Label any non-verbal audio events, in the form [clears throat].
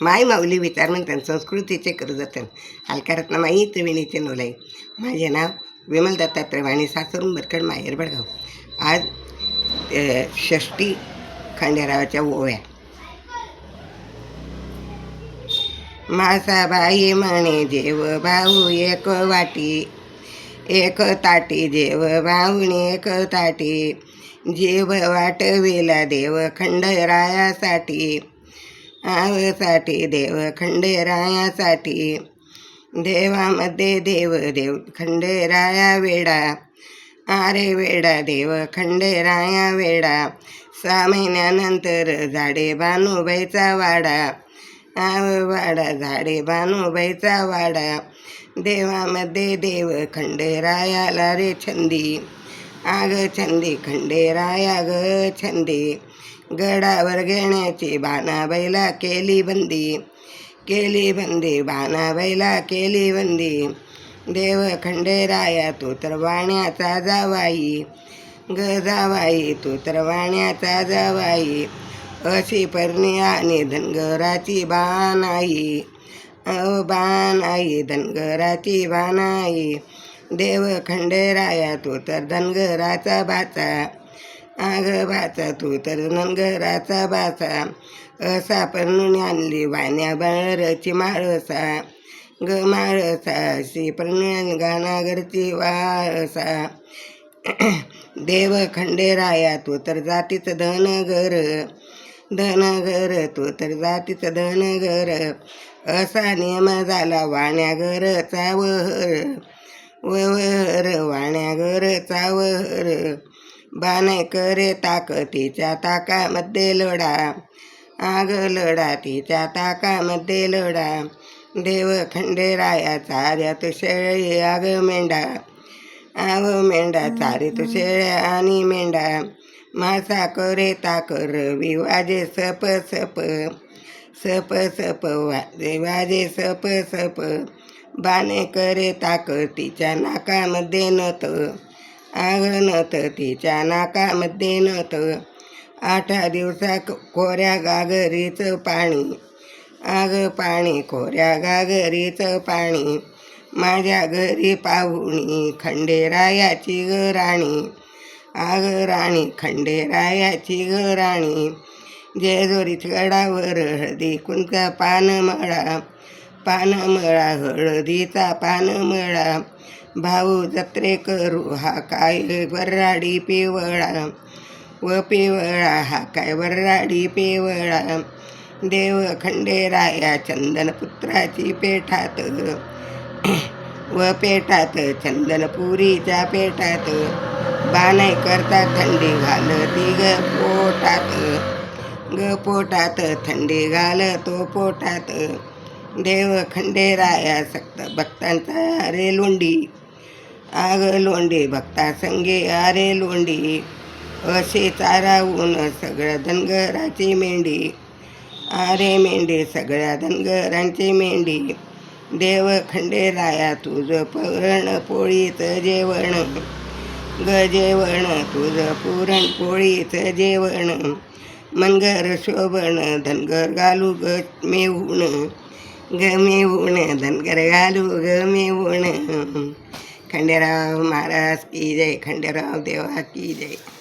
माय माऊली विचार म्हणतात संस्कृतीचे करू जतन हलकारत माई त्रिवेणीचे नोलाई. माझे नाव विमल दत्तात्रय वाणी सासरून बरकड माहेर बडगाव. आज षष्टी खांडेरावाच्या ओव्या. मासाबाई म्हणे जेव भाऊ एक वाटी एक ताटी जेव भाऊने एक ताटी जेव वाटविला देव खंडरायासाठी. आवसाठी देव खंडेरायासाठी देवामध्ये देव देव खंडेराया वेडा. आरे वेडा देव खंडेराया वेडा. सहा महिन्यानंतर झाडे बानुबाईचा वाडा. आव वाडा झाडे बानुबाईचा वाडा. देवामध्ये देव खंडेरायाला रे छंदी. आग छंदी खंडेराया ग छंदी. गडावर घेण्याची बाणाबाईला केली बंदी केली बंदी बाणाबाईला केली बंदी देव खंडेराया तू तर वाण्याचा जावाई ग जावाई तू तर वाण्याचा जावाई अशी परणी आणि धनगराची बानाई अहो बानाई धनगराची बानाई देव खंडेराया तू तर धनगराचा बाचा आग भाचा तू तर धनगराचा बाचा असा पण आणली वाण्या बाळरची माळसा. ग माळसा श्री पण गाणागरची वाळसा. [clears throat] देव खंडेराया तू तर जातीचं धनगर. धनगर तू तर जातीचं धनगर. असा नियम झाला वाण्यागरचा वहर वहर वाण्यागरचा वहर बाणे करे ताकतीच्या ताकामध्ये लोडा आग लोडा तिच्या ताकामध्ये लोडा देव खंडेरायाचा आर्यात शेळी आग मेंढा. आव मेंढा चारीत शेळ्या आणि मेंढा. मासा करे ताकर विवाजे सप सप. सप सप वाजे वाजे सप सप. बाणे करे ताक तिच्या नाकामध्ये नत. आग नत तिच्या नाकामध्ये नत आठा दिवसा कोऱ्या गागरीचं पाणी. आग पाणी कोऱ्या गागरीचं पाणी. माझ्या घरी पाहुणी खंडेरायाची ग राणी. आग राणी खंडेरायाची ग राणी. जेजुरीत गडावर हळदी कुंका पानमळा. पानमळा हळदीचा पानमळा. भाऊ जत्रे करू हा काय वऱ्हाडी पिवळा? व पिवळा हा काय वऱ्हाडी पिवळा? देव खंडेराया चंदन पुत्राची पेठात. व पेटात चंदनपुरीच्या पेटात बाणाई करता थंडी घालती ग पोटात. ग पोटात थंडी घालतो पोटात. देव खंडेराया सक्त भक्तांचा अरे लोंडी. आग लोंडी भक्ता संगे अरे लोंडी. असे चारावून सगळ्या धनगराची मेंढी. अरे मेंढी सगळ्या धनगरांची मेंढी. देव खंडेराया तुझं पुरणपोळीचं जेवण. ग जेवण तुझं पुरणपोळीचं जेवण. मनगर शोभण धनगर घालू ग मेवून ગમે ઉણ ધનકર ગાલું ગમે ઉણ ખંડેરાવ મહારાજ કી જય ખંડેરાવ દેવા કી જય